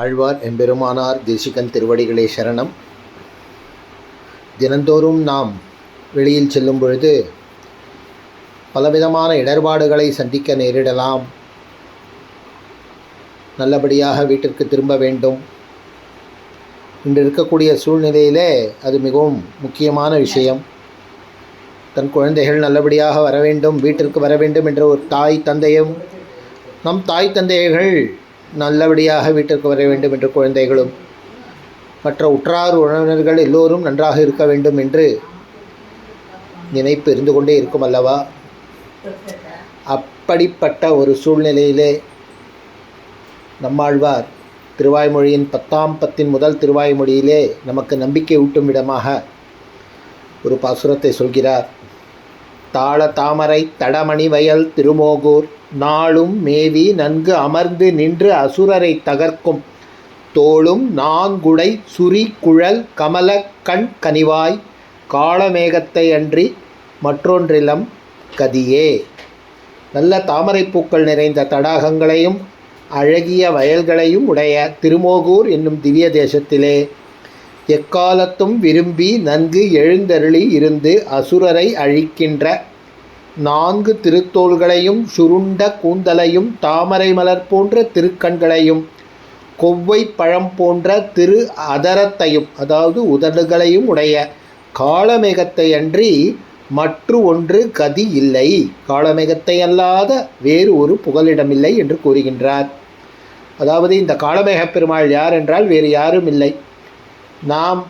ஆழ்வார் எம்பெருமானார் தேசிகன் திருவடிகளே சரணம். தினந்தோறும் நாம் வெளியில் செல்லும் பொழுது பலவிதமான இடர்பாடுகளை சந்திக்க நேரிடலாம். நல்லபடியாக வீட்டிற்கு திரும்ப வேண்டும். இன்று இருக்கக்கூடிய சூழ்நிலையிலே அது மிகவும் முக்கியமான விஷயம். தன் குழந்தைகள் நல்லபடியாக வர வேண்டும் வீட்டிற்கு வர வேண்டும் என்ற ஒரு தாய் தந்தையும் நம் தாய் தந்தையர்கள் நல்லபடியாக வீட்டிற்கு வர வேண்டும் என்று குழந்தைகளும் மற்ற உற்றார் உறவினர்கள் எல்லோரும் நன்றாக இருக்க வேண்டும் என்று நினைப்பு இருந்து கொண்டே இருக்கும் அல்லவா? அப்படிப்பட்ட ஒரு சூழ்நிலையிலே நம்மாழ்வார் திருவாய்மொழியின் பத்தாம் பத்தின் முதல் திருவாய்மொழியிலே நமக்கு நம்பிக்கை ஊட்டும் விடமாக ஒரு பாசுரத்தை சொல்கிறார். தாள தாமரை தடமணி வயல் திருமோகூர் நாளும் மேவி நன்கு அமர்ந்து நின்று அசுரரை தகர்க்கும். தோளும் நான்குடை சுரி குழல் கமல கண் கனிவாய் காளமேகத்தை அன்றி மற்றொன்றிலம் கதியே. நல்ல தாமரைப்பூக்கள் நிறைந்த தடாகங்களையும் அழகிய வயல்களையும் உடைய திருமோகூர் என்னும் திவ்ய தேசத்திலே எக்காலத்தும் விரும்பி நன்கு எழுந்தருளி இருந்து அசுரரை அழிக்கின்ற நான்கு திருத்தோள்களையும் சுருண்ட கூந்தலையும் தாமரை மலர் போன்ற திருக்கண்களையும் கொவ்வை பழம் போன்ற திரு அதரத்தையும் அதாவது உதடுகளையும் உடைய காலமேகத்தை அன்றி மற்ற ஒன்று கதி இல்லை. காலமேகத்தை அல்லாத வேறு ஒரு புகலிடமில்லை என்று கூறுகின்றார். அதாவது இந்த காலமேக பெருமாள் யார் என்றால் வேறு யாரும் இல்லை. நாம்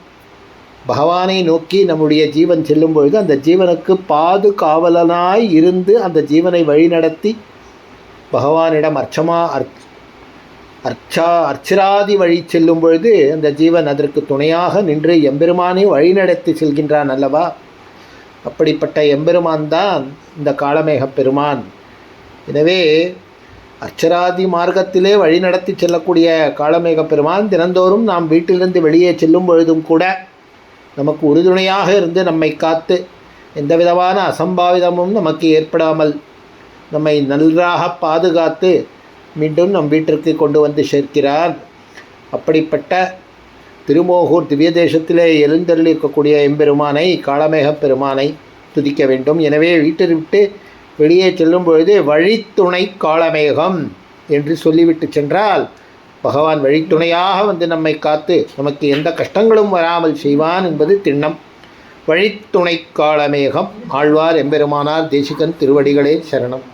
பகவானை நோக்கி நம்முடைய ஜீவன் செல்லும் பொழுது அந்த ஜீவனுக்கு பாதுகாவலனாய் இருந்து அந்த ஜீவனை வழிநடத்தி பகவானிடம் அர்ச்சமா அர்ச் அர்ச்சா அர்ச்சராதி வழி செல்லும் பொழுது அந்த ஜீவன் அதற்கு துணையாக நின்று எம்பெருமானை வழிநடத்தி செல்கின்றான் அல்லவா? அப்படிப்பட்ட எம்பெருமான் தான் இந்த காலமேக பெருமான். எனவே அச்சராதி மார்க்கத்திலே வழிநடத்தி செல்லக்கூடிய காலமேக பெருமான் தினந்தோறும் நாம் வீட்டிலிருந்து வெளியே செல்லும் பொழுதும் கூட நமக்கு உறுதுணையாக இருந்து நம்மை காத்து எந்த விதமான அசம்பாவிதமும் நமக்கு ஏற்படாமல் நம்மை நன்றாக பாதுகாத்து மீண்டும் நம் வீட்டிற்கு கொண்டு வந்து சேர்க்கிறார். அப்படிப்பட்ட திருமோகூர் திவ்ய தேசத்திலே எழுந்தருளிருக்கக்கூடிய எம்பெருமானை காலமேக பெருமானை துதிக்க வேண்டும். எனவே வீட்டை விட்டு வெளியே செல்லும் பொழுது வழித்துணை காலமேகம் என்று சொல்லிவிட்டு சென்றால் பகவான் வழித்துணையாக வந்து நம்மை காத்து நமக்கு எந்த கஷ்டங்களும் வராமல் செய்வான் என்பது திண்ணம். வழித்துணை காலமேகம் ஆழ்வார் எம்பெருமானார் தேசிகன் திருவடிகளே சரணம்.